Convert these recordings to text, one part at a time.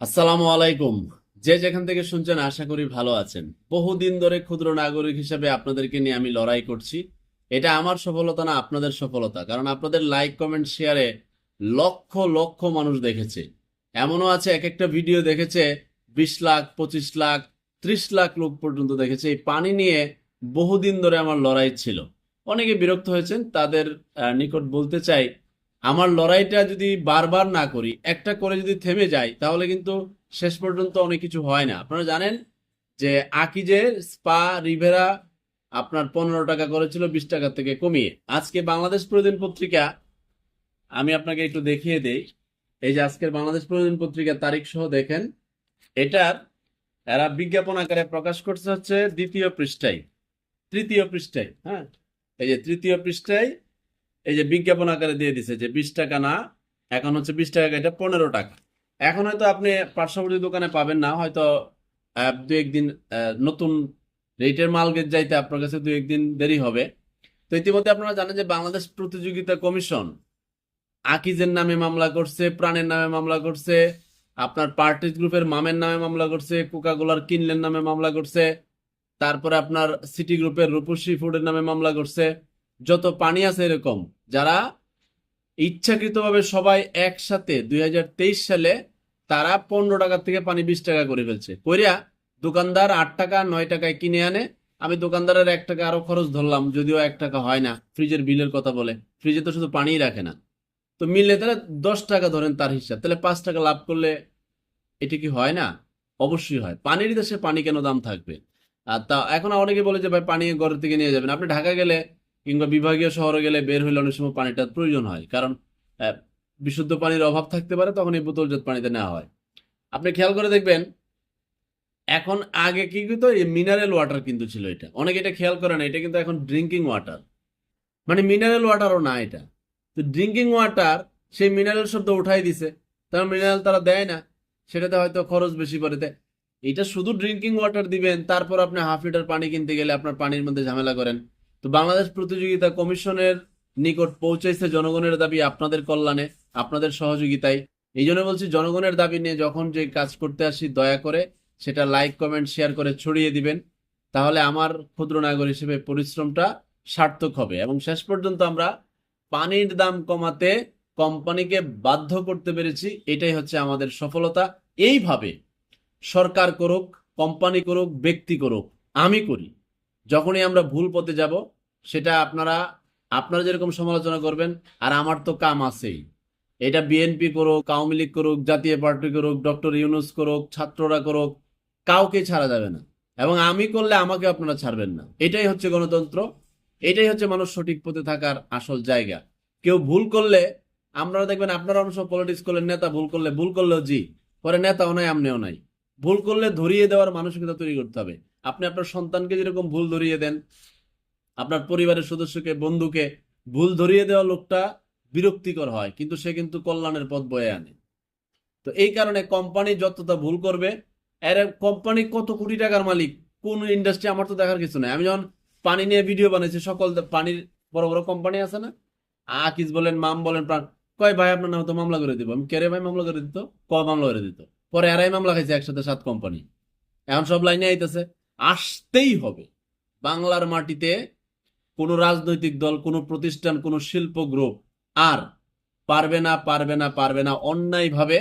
আসসালামু আলাইকুম। যে যেখান থেকে শুনছেন, আশা করি ভালো আছেন। বহুদিন ধরে ক্ষুদ্র নাগরিক হিসেবে আপনাদেরকে নিয়ে আমি লড়াই করছি। এটা আমার সফলতা না আপনাদের সফলতা, কারণ আপনাদের লাইক, কমেন্ট, শেয়ারে লক্ষ লক্ষ মানুষ দেখেছে। এমনও আছে এক একটা ভিডিও দেখেছে, বিশ লাখ, পঁচিশ লাখ, ত্রিশ লাখ লোক পর্যন্ত দেখেছে। এই পানি নিয়ে বহুদিন ধরে আমার লড়াই ছিল। অনেকে বিরক্ত হয়েছেন, তাদের নিকট বলতে চাই আমার লড়াইটা যদি বারবার না করি, একটা করে যদি থেমে যায়, তাহলে কিন্তু শেষ পর্যন্ত অনেক কিছু হয় না। আপনারা জানেন যে আকিজের স্পা রিভেরা আপনার পনেরো টাকা করেছিল, বিশ টাকা থেকে কমিয়ে। আজকে বাংলাদেশ প্রতিদিন পত্রিকা, আমি আপনাকে একটু দেখিয়ে দেই। এই যে আজকের বাংলাদেশ প্রতিদিন পত্রিকার তারিখ সহ দেখেন, এটার, এরা বিজ্ঞাপন আকারে প্রকাশ করছে হচ্ছে দ্বিতীয় পৃষ্ঠায়। তৃতীয় পৃষ্ঠায় হ্যাঁ? এই যে তৃতীয় পৃষ্ঠায় এই যে বিজ্ঞাপন আকারে দিয়ে দিছে যে বিশ টাকা না, এখন হচ্ছে বিশ টাকা এটা পনেরো টাকা। এখন হয়তো আপনি পার্শ্ববর্তী দোকানে পাবেন না, হয়তো দু একদিন নতুন রেটের মাল যাইতে আপনার কাছে দু একদিন দেরি হবে। তো ইতিমধ্যে আপনারা জানেন যে বাংলাদেশ প্রতিযোগিতা কমিশন আকিজের নামে মামলা করছে, প্রাণের নামে মামলা করছে, আপনার পার্টিস গ্রুপের মামের নামে মামলা করছে, কোকাকোলার কিনলেন নামে মামলা করছে, তারপরে আপনার সিটি গ্রুপের রূপসী ফুডের নামে মামলা করছে। যত পানি আছে এরকম, যারা ইচ্ছাকৃতভাবে সবাই একসাথে দুই হাজার তেইশ সালে তারা পনেরো টাকা থেকে পানি বিশ টাকা করে ফেলছে। কইরা দোকানদার আট টাকা, নয় টাকায় কিনে আনে। আমি দোকানদারের এক টাকা আরও খরচ ধরলাম, যদিও এক টাকা হয় না, ফ্রিজের বিলের কথা বলে। ফ্রিজে তো শুধু পানিই রাখে না। তো মিললে তাহলে দশ টাকা ধরেন তার হিসাব। তাহলে পাঁচ টাকা লাভ করলে এটা কি হয় না? অবশ্যই হয়। পানির দেশে পানি কেন দাম থাকবে? আর তা, এখন অনেকে বলে যে, ভাই, পানি ঘর থেকে নিয়ে যাবেন। আপনি ঢাকা গেলে কিংবা বিভাগীয় শহরে গেলে বের হইলে অনেক সময় পানিটার প্রয়োজন হয়। কারণ বিশুদ্ধ পানির অভাব থাকতে পারে, তখন এই বোতলজাত পানিতে নেওয়া হয়। আপনি খেয়াল করে দেখবেন, এখন আগে কি কিন্তু মিনারেল ওয়াটার কিন্তু ছিল এটা। অনেকে এটা খেয়াল করে না, এটা কিন্তু এখন ড্রিঙ্কিং ওয়াটার মানে মিনারেল ওয়াটারও না এটা। তো ড্রিঙ্কিং ওয়াটার সেই মিনারেল শব্দ উঠাই দিছে। তার মিনারেল তারা দেয় না। সেটাতে হয়তো খরচ বেশি পড়ে। দেয় এটা শুধু ড্রিঙ্কিং ওয়াটার দিবেন, তারপর আপনি হাফ লিটার পানি কিনতে গেলে আপনার পানির মধ্যে ঝামেলা করেন। তো বাংলাদেশ প্রতিযোগিতা কমিশনের নিকট পৌঁছাইছে জনগণের দাবি আপনাদের কল্যাণে, আপনাদের সহযোগিতায়। এই জন্য বলছি, জনগণের দাবি নিয়ে যখন যে কাজ করতে আসি, দয়া করে সেটা লাইক, কমেন্ট, শেয়ার করে ছড়িয়ে দিবেন। তাহলে আমার ক্ষুদ্র নাগর হিসেবে পরিশ্রমটা সার্থক হবে এবং শেষ পর্যন্ত আমরা পানির দাম কমাতে কোম্পানিকে বাধ্য করতে পেরেছি। এটাই হচ্ছে আমাদের সফলতা। এইভাবে সরকার করুক, কোম্পানি করুক, ব্যক্তি করুক, আমি করি। যখনই আমরা ভুল পথে যাব, সেটা আপনারা আপনারা যেরকম সমালোচনা করবেন, আর আমার তো কাম আছেই। এটা বিএনপি করুক, আওয়ামী লীগ করুক, জাতীয় পার্টি করুক, ডক্টর ইউনুস করুক, ছাত্ররা করুক, কাউকে ছাড়া যাবে না। এবং আমি করলে আমাকে আপনারা ছাড়বেন না। এটাই হচ্ছে গণতন্ত্র, এটাই হচ্ছে মানুষ সঠিক পথে থাকার আসল জায়গা। কেউ ভুল করলে, আপনারা দেখবেন আপনারা অনেক পলিটিক্স করলেন, নেতা ভুল করলে, ভুল করলেও জি, পরে নেতাও নাই, আমনেও নাই। ভুল করলে ধরিয়ে দেওয়ার মানসিকতা তৈরি করতে হবে। আপনি আপনার সন্তানকে যেরকম ভুল ধরিয়ে দেন, আপনার পরিবারের সদস্যকে, বন্ধুকে ভুল ধরিয়ে দেওয়া লোকটা বিরক্তিকর হয়, কিন্তু সে কিন্তু কল্যাণের পথ বয়ে আনে। তো এই কারণে কোম্পানি যতটা ভুল করবে, এর কোম্পানি কত কোটি টাকার মালিক, কোন ইন্ডাস্ট্রি আমার তো দেখার কিছু নাই। আমি যখন পানি নিয়ে ভিডিও বানাইছি, সকল পানির বড় বড় কোম্পানি আছে না আকিস বলেন, মাম বলেন, প্রাণ কয়, ভাই, আপনার নামে তো মামলা করে দিব। আমি, কেরে ভাই, মামলা করে দিত? ক মামলা করে দিত? পরে এরাই মামলা খাইছে একসাথে সাত কোম্পানি। এখন সব লাইনে আইতেছে। আসতেই হবে। বাংলার মাটিতে কোনো রাজনৈতিক দল, কোনো প্রতিষ্ঠান, কোনো শিল্প গ্রুপ আর পারবে না পারবে না পারবে না অন্যায়ভাবে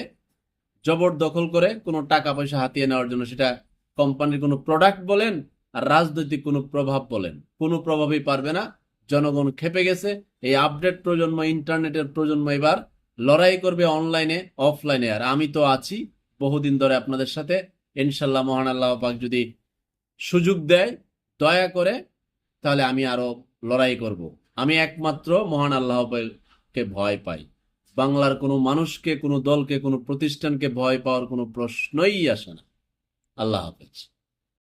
জবরদখল করে কোনো টাকা পয়সা হাতিয়ে নেওয়ার জন্য সেটা কোম্পানির কোনো প্রোডাক্ট বলেন আর রাজনৈতিক কোনো প্রভাব বলেন। কোনো প্রভাবই পারবে না। জনগণ খেপে গেছে। এই আপডেট প্রজন্ম, ইন্টারনেটের প্রজন্ম এবার লড়াই করবে অনলাইনে অফলাইনে আর আমি তো আছি বহুদিন ধরে আপনাদের সাথে। ইনশাল্লাহ মহান আল্লাহ পাক যদি সুযোগ দেয়, দয়া করে, তাহলে আমি আরও লড়াই করব। আমি একমাত্র মহান আল্লাহ পাককে ভয় পাই। বাংলার কোনো মানুষকে, কোনো দলকে, কোনো প্রতিষ্ঠানকে ভয় পাওয়ার কোনো প্রশ্নই আসে না। আল্লাহ হাফেজ।